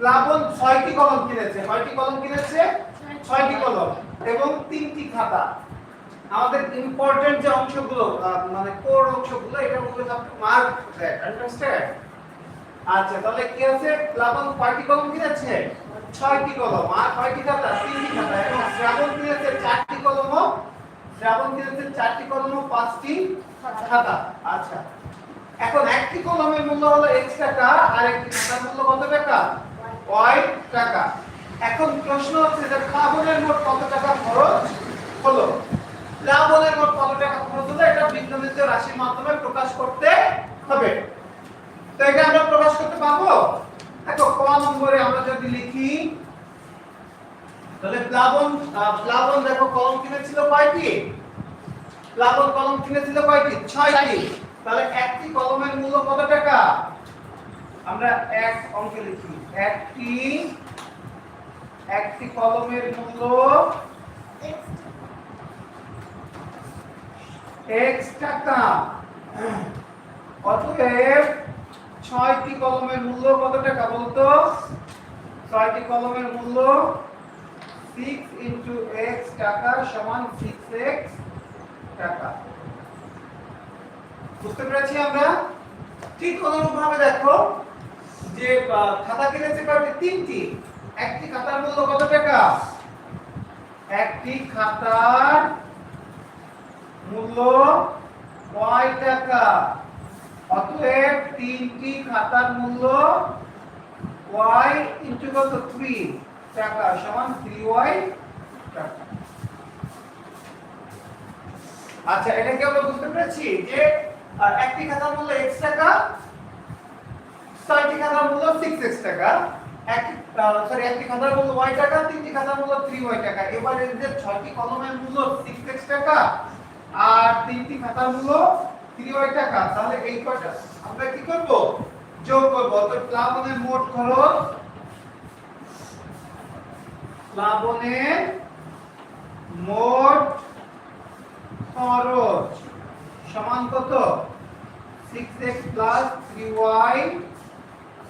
প্লাবন ছয়টি কলম কিনেছে। কয়টি কলম কিনেছে? ছয়টি। কলম এবং তিনটি খাতা। আমাদের ইম্পর্টেন্ট যে অংশগুলো মানে কোর অংশগুলো এটা উপরে আপনি মার্ক দ্যাট আন্ডারস্ট্যান্ড আচ্ছা তাহলে কি আছে? প্লাবন কয়টি কলম কিনেছে? ছয়টি কলম। আর কয়টি খাতা? তিনটি খাতা। এবং শ্রাবণ কিনেছে চারটি কলম শ্রাবণ কিনেছে চারটি কলম পাঁচটি খাতা। আচ্ছা। এখন একটি কলমের মূল্য হলো x টাকা আর একটি খাতার মূল্য কত টাকা y টাকা? এখন প্রশ্ন হচ্ছে যে প্লাবনের মোট কত টাকা খরচ হলো? প্লাবনের মোট কত টাকা খরচ হলো? এটা বীজগণিত রাশির মাধ্যমে প্রকাশ করতে হবে। তো এটা আমরা প্রকাশ করতে পারব? দেখো, ক নম্বরে আমরা যদি লিখি, তাহলে প্লাবন প্লাবন দেখো, কলম কিনেছিল কয়টি? প্লাবন কলম কিনেছিল কয়টি? ছয়টি। তাহলে একটি কলমের মূল্য কত টাকা? আমরা এক অঙ্কে লিখি। একটি একটি কলমের মূল্য x টাকা। অতএব ছয়টি কলমের মূল্য কত টাকা বলতো? ছয়টি কলমের মূল্য 6 ইনটু x টাকা সমান 6x টাকা। বুঝতে পেরেছি আমরা? ঠিক অনুরূপভাবে দেখো। যে খাতা কিনেছে কয়টি তিনটি। একটি খাতার মূল্য কত টাকা? একটি খাতার মূল্য কয় টাকা? অতএব তিনটি খাতার মূল্য y ইনটু কত? 3 টাকা সমান 3y টাকা। আচ্ছা এটা কি আমরা বুঝতে পেরেছি? যে একটি খাতার মূল্য x টাকা ছয়টি খাতার মূল্য 6x টাকা। একটি সরি একটি খাতার মূল্য y টাকা তিনটি খাতার মূল্য 3y টাকা। এবার যে ছয়টি কলমের মূল্য 6x টাকা আর তিনটি খাতার মূল্য 3y টাকা। তাহলে এই কয়টা? আমরা কি করব? যোগ করব। তো প্লাবনের মোট খরচ প্লাবনের মোট খরচ সমান কত? 6x 3y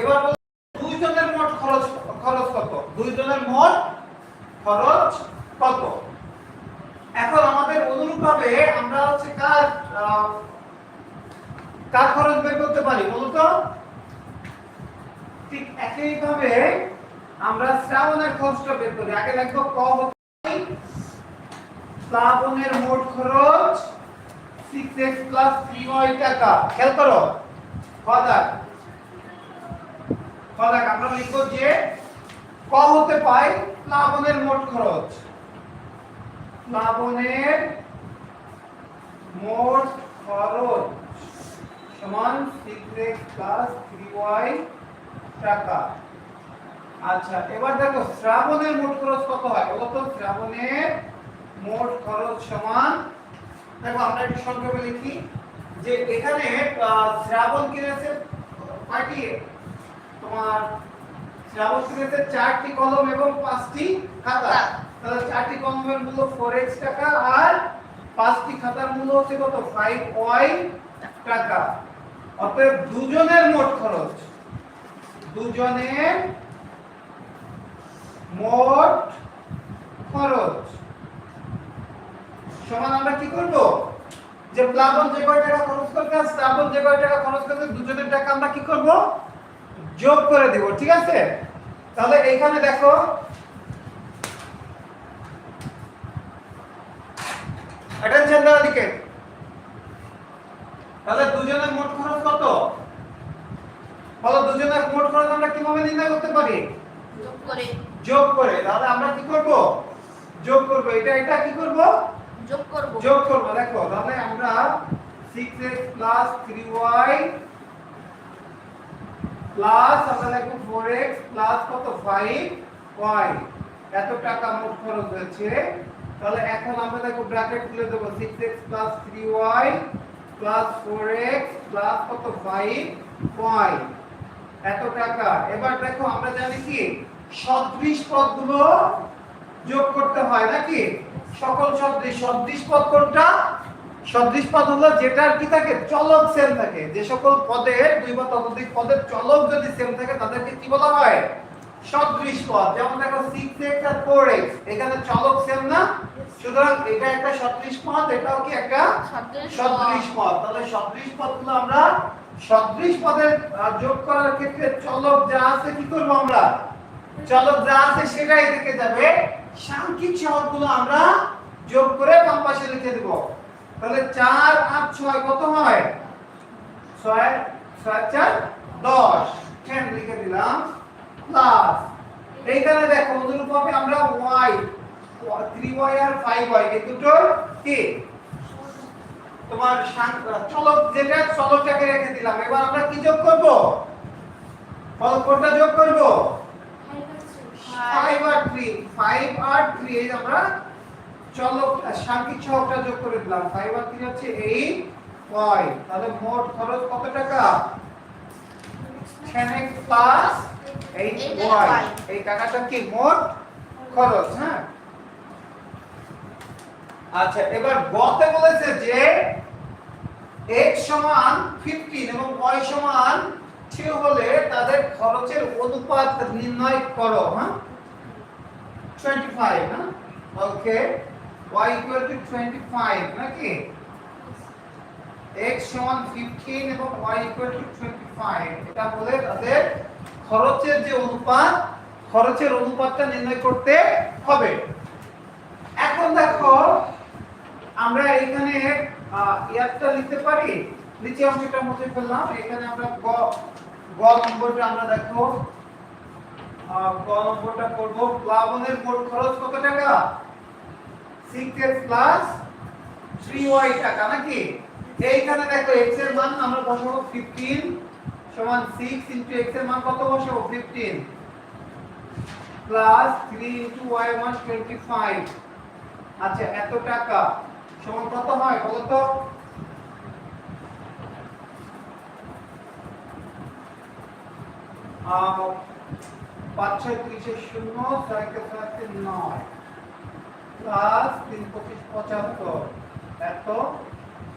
এবার দুইজনের মোট খরচ খরচ কত? দুইজনের মোট খরচ কত? এখন আমাদের অনুরূপভাবে আমরা হচ্ছে কার কার খরচ বের করতে পারি বলো তো? ঠিক একইভাবে আমরা শ্রাবণের খরচটা বের করি। আগে লিখব ক প্লাবনের মোট খরচ 6x 3y টাকা। খেয়াল করো। কদাক কদাক আমরা লিখব যে ক হতে পাই প্লাবনের মোট খরচ। প্লাবনের মোট খরচ সমান 6x 3y টাকা। আচ্ছা এবার দেখো, শ্রাবণের মোট খরচ কত হয়? বলো তো, শ্রাবণের মোট খরচ সমান। দেখো, আমরা একটু সংক্ষেপে লিখি যে এখানে শ্রাবণ কিনেছে কয়টি তোমার শ্রাবণ চারটি কলম এবং পাঁচটি খাতা। তাহলে চারটি কলমের মূল্য 4x টাকা আর পাঁচটি খাতার মূল্য হচ্ছে কত? 5y টাকা। অতএব দুজনের মোট খরচ দুজনের মোট খরচ। সমান আমরা কি করব? যে প্লাবন যে কয় টাকা খরচ করতে শ্রাবণ যে কয় টাকা খরচ করতে দুজনের টাকা আমরা কি করব? যোগ করে দেব ঠিক আছে? তাহলে এইখানে দেখো অ্যাটেনশন দিকে তাহলে দুজনের মোট খরচ কত? দুজনের মোট খরচ আমরা কীভাবে নির্ণয় করতে পারি? যোগ করে। তাহলে আমরা কি করব? যোগ করব এটা এটা কি করব? যোগ করব। যোগ করব দেখো তাহলে আমরা 6x 3y প্লাস আমরা লিখব 4x প্লাস কত? 5y এত টাকা মোট খরচ হয়েছে। তাহলে এখন আমরা দেখো ব্র্যাকেট খুলে দেব। 6x 3y 4x plus four x plus কত? 5y এত টাকা। এবার দেখো, আমরা জানি কি? সদৃশ পদগুলো যোগ করতে হয় নাকি? সকল সদৃশ। সদৃশ পদ কোনটা? সদৃশ পদ হলো যেটার কি থাকে? চলক সেম থাকে। যে সকল পদের দুই বা ততোধিক পদের চলক যদি সেম থাকে তাদেরকে কি বলা হয়? সদৃশ পদ। যেমন দেখো 6x আর 4x এখানে চলক সেম না? সুতরাং এটা একটা সদৃশ পদ এটাও কি একটা সদৃশ পদ। তাহলে সদৃশ পদগুলো আমরা সদৃশ পদের যোগ করার ক্ষেত্রে চলক যা আছে কি করব আমরা? চলক যা আছে সেটাই থেকে যাবে। সাংখ্যিক সহগগুলো আমরা যোগ করে বাম পাশে লিখে দেব। তাহলে 4 আর 6 কত হয়? 6 6 4 10 10 লিখে দিলাম। প্লাস এইখানে দেখো অনুরূপভাবে আমরা y 3y আর 5y এই দুটোর কি? তোমার চলক যেটা চলকটাকে রেখে দিলাম। এবার আমরা কি যোগ করব? ফল কোনটা যোগ করব? 5 আর 3 5 আর 3 এই আমরা চলক সাংখ্যিক সহগটা যোগ করে দিলাম। 5 আর 3 হচ্ছে 8 y তাহলে মোট খরচ কত টাকা? 10x 8y এই টাকাটা কি মোট খরচ হ্যাঁ? আচ্ছা এবার গতে বলেছে যে x সমান 15 এবং y সমান 2 হলে তাদের খরচের অনুপাত নির্ণয় করো হ্যাঁ? 25 হ্যাঁ? ওকে y equal to 25 নাকি? x সমান 15 এবং y equal to 25 এটা বলে তাদের খরচের যে অনুপাত, খরচের অনুপাতটা নির্ণয় করতে হবে। এখন দেখো, আমরা এখানে ইয়ারটা লিখতে পারি? নিচে অংশটা মুছে ফেললাম, এখানে আমরা গ গ নম্বরটা আমরা দেখো। গ নম্বরটা করব। প্লাবনের মোট খরচ কত টাকা? 6x 3y টাকা, নাকি? এইখানে দেখো এর মান আমরা বসাবো 15 সমান 6 ইনটু x এর মান কত বসাবো? 15 প্লাস 3 ইনটু y 25 আচ্ছা এত টাকা সমান কত হয় বলো তো? পাঁচ ছয় ত্রিশের শূন্য ছয়কে ছয়কে নয়। প্লাস তিন পঁচিশ পঁচাত্তর। এত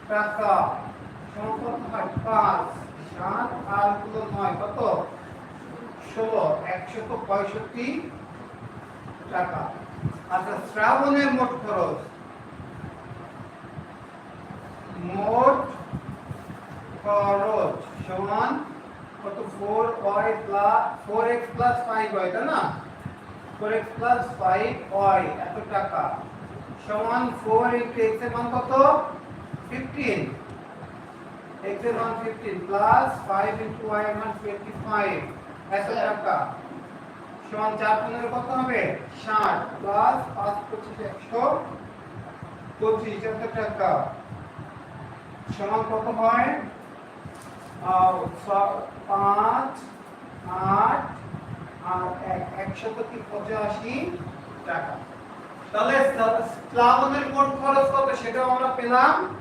টাকা। কত হয় পাঁচ। সাত আরগুলো নয়, কত? ষোলো, একশত পঁয়ষট্টি টাকা। আচ্ছা শ্রাবণের মোট খরচ। মোট খরচ সমান কত? Four y plus four x plus five y তাই না? এক্স প্লাস ফাইভ এত টাকা। সমান ফোর ইন্টু এক্সের মান কত? ফিফটিন এক্সের মান fifteen plus five into y এর মান টোয়েন্টি ফাইভ এত টাকা। সমান চার পনেরো কত হবে? ষাট। প্লাস পাঁচ পঁচিশ একশো পঁচিশ এত টাকা। সমান কত হয়? ছ- পাঁচ আর এক একশত পঁচাশি টাকা। তাহলে শ্রা- শ্রাবণের মোট খরচ কত সেটাও আমরা পেলাম।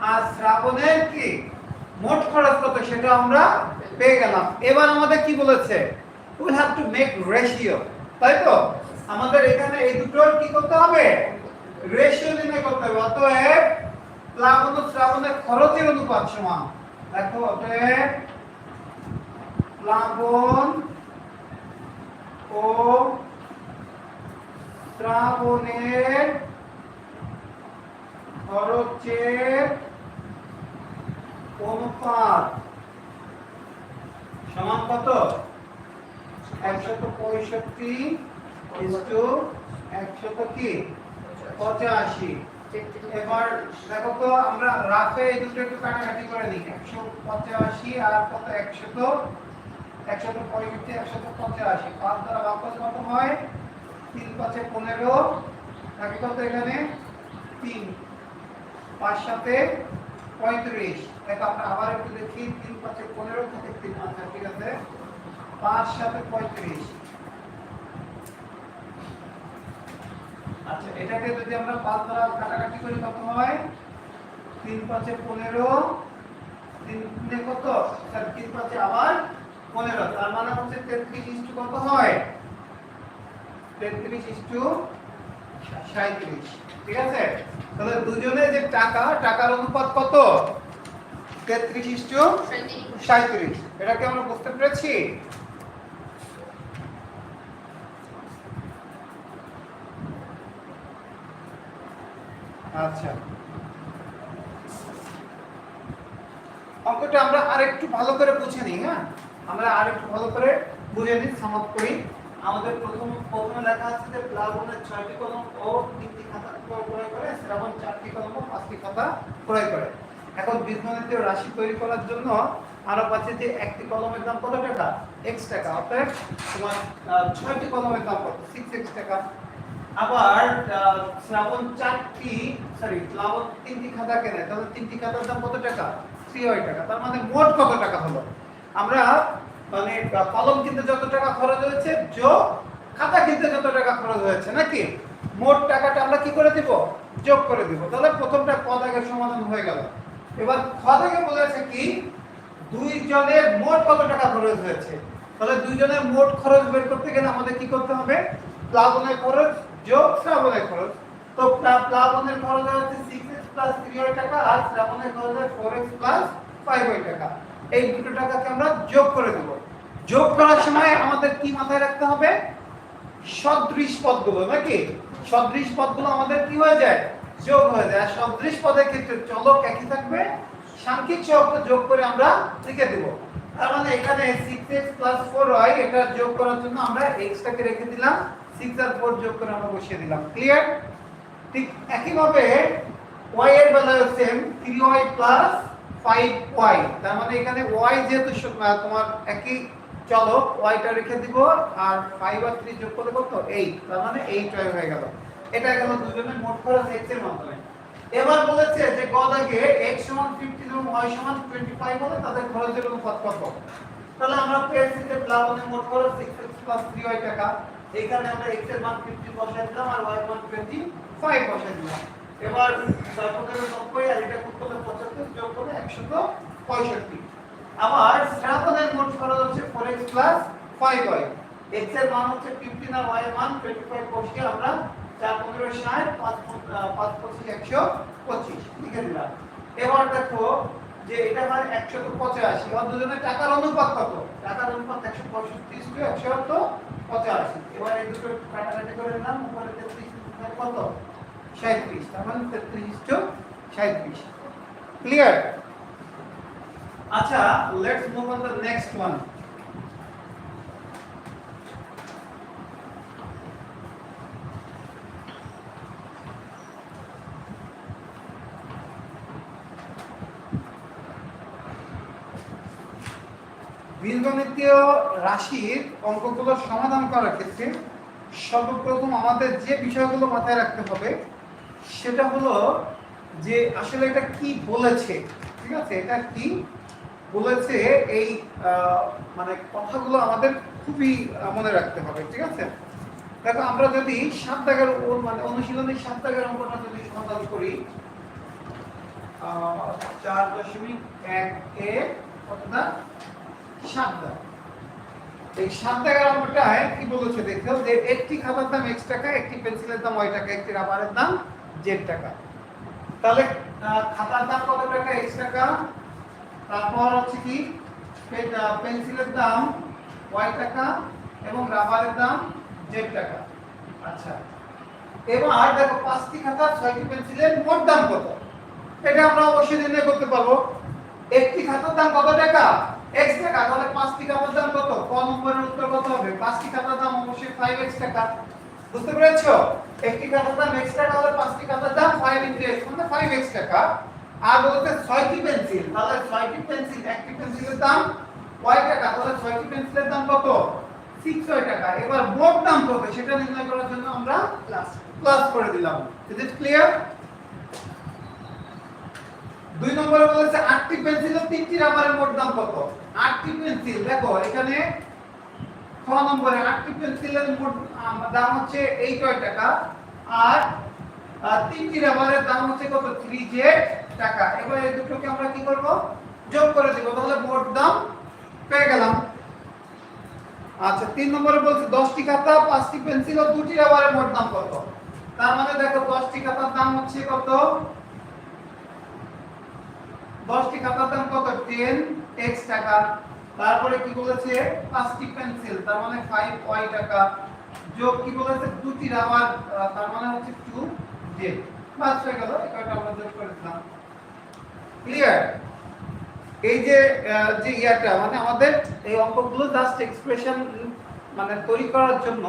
আর শ্রাবণের কি? মোট খরচ কত সেটা আমরা পেয়ে গেলাম। এবার আমাদের কি বলেছে? We have to make ratio তাই তো? আমাদের এখানে এই দুটোর কি করতে হবে? রেশিও নির্ণয় করতে হবে। অতএব প্লাবন ও শ্রাবণের খরচের অনুপাত সমান। দেখো, অতএব প্লাবন ও শ্রাবণের খরচের অনুপাত সমান কত? একশত পঁয়ষট্টি ইন্টু একশত কি? পঁচাশি। এবার দেখো তো, আমরা রাফে এই দুটো একটু কাটাকাটি করে নিই। একশো পঁচাশি আর কত? একশত একশত পঁয়ষট্টি, একশত পঁচাশি। পাঁচ দ্বারা ভাগ কত হয়? তিন পাঁচে পনেরো থাকে কত এখানে? তিন। পাঁচ সাথে পঁয়ত্রিশ। দেখো আমরা আবার একটু দেখি, তিন পাঁচে পনেরো থেকে তিন আচ্ছা ঠিক আছে? পাঁচ সাথে পঁয়ত্রিশ। আচ্ছা এটাকে যদি আমরা পাঁচ দ্বারা কাটাকাটি করি, কত হয়? তিন পাঁচে পনেরো, তিন কত? স্যার তিন পাঁচে আবার পনেরো। তার মানে হচ্ছে তেত্রিশ ইস্টু কত হয়? তেত্রিশ ইস্টু আমরা আচ্ছা। আমরা আরেকটু ভালো করে বুঝে নিই হ্যাঁ? আমরা আরেকটু ভালো করে বুঝে নিই সমাপ্ত করি। আমাদের প্রথম প্রথমে লেখা আছে যে প্লাবনের ছয়টি কলম ও তিনটি খাতা ক্রয় করে, শ্রাবণ চারটি কলম ও পাঁচটি খাতা ক্রয় করে। এখন বীজগণিত রাশি তৈরি করার জন্য আরও পাচ্ছে যে একটি কলমের দাম কত টাকা? এক্স টাকা। অর্থাৎ তোমার ছয়টি কলমের দাম কত? সিক্স এক্স টাকা। আবার শ্রাবণ চারটি সরি প্লাবন তিনটি খাতা কেনে? তাহলে তিনটি খাতার দাম কত টাকা? থ্রি টাকা। তার মানে মোট কত টাকা হলো? আমরা মানে কলম কিনতে যত টাকা খরচ হয়েছে যোগ খাতা কিনতে যত টাকা খরচ হয়েছে, নাকি? মোট টাকাটা আমরা কি করে দিব? যোগ করে দিব। তাহলে প্রথমটা ক দাগের সমাধান হয়ে গেল। এবার খ দাগে বলেছে কি? দুই জনের মোট কত টাকা খরচ হয়েছে? তাহলে দুইজনের মোট খরচ বের করতে গেলে আমাদের কি করতে হবে? প্লাবনের খরচ, যোগ, শ্রাবণের খরচ। তো প্লাবনের খরচ হচ্ছে সিক্স এক্স প্লাস থ্রি টাকা, আর শ্রাবণের খরচ হচ্ছে ফোর এক্স প্লাস ফাইভ টাকা। এই দুটো টাকাকে আমরা যোগ করে দেব। যোগ করার সময় আমাদের কি মাথায় রাখতে হবে? সদৃশ পদগুলো, নাকি? সদৃশ পদগুলো আমাদের কি হয়ে যায়? যোগ হয়ে যায়। সদৃশ পদের ক্ষেত্রে চলক একই থাকবে। সাংখ্যিক সহগকে যোগ করে আমরা লিখে দেব। তার মানে এখানে 6x 4y এটা যোগ করার জন্য আমরা x টাকে রেখে দিলাম। 6 আর 4 যোগ করে আমরা বসিয়ে দিলাম। ক্লিয়ার ঠিক একই ভাবে y এর বেলায় সেম 3y 5y তার মানে এখানে y যেহেতু তোমার একই চলো ওয়াইটা রেখে দিব, আর ফাইভ আর থ্রি যোগ করলে কত? 8 তার মানে 8y হয়ে গেল। এটা গেল দুজনের মোট খরচ x এর মাধ্যমে। এবার বলেছে যে ক দাগে x সমান 15 এবং y সমান 25 হলে তাদের খরচের অনুপাত কত? তাহলে আমরা পেয়েছি যে প্লাবনের মোট খরচ 6x 3y টাকা। এখানে আমরা x এর মান 15 বসাই দিলাম আর এর মান 25 বসাই দিলাম। এবার 790 আর এটা করতে হলে 75 যোগ করে করলে 165 আবার শ্রাবণের মোট খরচ হচ্ছে 4x 5y x এর মান হচ্ছে 15 আর এর মান 25 বসিয়ে আমরা 4 15 60 5 5 25 125 লিখে দিলাম। এবার দেখো যে এটা হয় 185 এবার দুজনের টাকার অনুপাত কত? টাকার অনুপাত 165 টু 185 এবার এই দুটো কাটাকাটি করে নিলাম, উপরে 33 কত? 37 তার মানে 33 টু 37 ক্লিয়ার আচ্ছা let's move on the next one বীজগণিতীয় রাশির অঙ্কগুলো সমাধান করার ক্ষেত্রে সর্বপ্রথম আমাদের যে বিষয়গুলো মাথায় রাখতে হবে, সেটা হলো যে আসলে এটা কি বলেছে, ঠিক আছে? এটা কি বলেছে এই মানে কথাগুলো আমাদের খুবই মনে রাখতে হবে, ঠিক আছে? দেখো, আমরা যদি সাত ও- মানে অনুশীলনী সাত দাগের অঙ্কটা যদি সমাধান করি চার দশমিক এক এ কতটা সাত এই সাত অঙ্কটায় কি বলেছে দেখো, যে একটি খাতার দাম এক্স টাকা, একটি পেন্সিলের দাম ওয়াই টাকা, একটি রাবারের দাম জেড টাকা। তাহলে খাতার দাম কত টাকা? এক্স টাকা তারপর হচ্ছে কি পেন্সিলের দাম ওয়াই টাকা এবং রাবারের দাম জেড টাকা। আচ্ছা এবার দেখো পাঁচটি খাতা ছয়টি পেন্সিলের মোট দাম কত? এটা আমরা অবশ্যই নির্ণয় করতে পারব। একটি খাতার দাম কত টাকা? এক্স টাকা, তাহলে পাঁচটি খাতার দাম কত? ক নম্বরের উত্তর কত হবে? পাঁচটি খাতার দাম অবশ্যই 5x টাকা। বুঝতে পেরেছ? একটি খাতার দাম x টাকা হলে পাঁচটি খাতার দাম 5 ইনটু x মানে 5x টাকা। আর বলতে ছয়টি পেন্সিল। তাহলে ছয়টি পেন্সিল একটি পেন্সিলের দাম y টাকা? তাহলে ছয়টি পেন্সিলের দাম কত? 6 টাকা। এবার মোট দাম কত? সেটা নির্ণয় করার জন্য আমরা প্লাস করে দিলাম। ইজ ইট ক্লিয়ার দুই নম্বরে বলেছে আটটি পেন্সিলের তিনটি রাবারের মোট দাম কত? আটটি পেন্সিল। দেখো এখানে খ নম্বরে আটটি পেন্সিলের মোট দাম হচ্ছে এই কয় টাকা। আর তিনটি রাবারের দাম হচ্ছে কত? থ্রি জেড টাকা। এবার এই দুটোকে আমরা কি করব? যোগ করে দিব। তাহলে মোট দাম পেয়ে গেলাম। আচ্ছা তিন নম্বরে বলছে, দশটি খাতা, পাঁচটি পেন্সিল ও দুটি রাবারের মোট দাম কত? তার মানে দেখো, দশটি খাতার দাম হচ্ছে কত? দশটি খাতার দাম কত? টেন এক্স টাকা। তারপরে কি বলেছে? পাঁচটি পেন্সিল, তার মানে ফাইভ ওয়াই টাকা। যোগ কি বলেছে? দুটি রাবার তার মানে হচ্ছে টু জেড বাস হয়ে গেল এটা আমরা যোগ করে দিলাম। ক্লিয়ার এই যে যে ইয়াটা মানে আমাদের এই অঙ্কগুলো জাস্ট এক্সপ্রেশন মানে তৈরি করার জন্য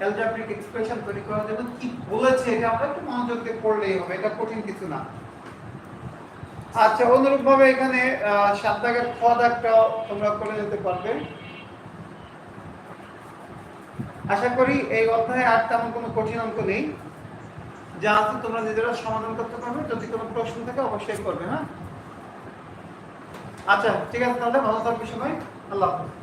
অ্যালজেব্রিক এক্সপ্রেশন তৈরি করার জন্য কি বলেছে এটা আমরা একটু মনোযোগ দিয়ে পড়লেই হবে, এটা কঠিন কিছু না। আচ্ছা অনুরূপ ভাবে এখানে সাত দাগের খ দাগটা তোমরা করে যেতে পারবে। আশা করি এই অধ্যায়ে আর তেমন কোনো কঠিন অঙ্ক নেই। যা আছে তোমরা নিজেরা সমাধান করতে পারবে, যদি কোনো প্রশ্ন থাকে অবশ্যই করবে হ্যাঁ? আচ্ছা ঠিক আছে তাহলে ভালো থাকবে সবাই। আল্লাহ হাফেজ।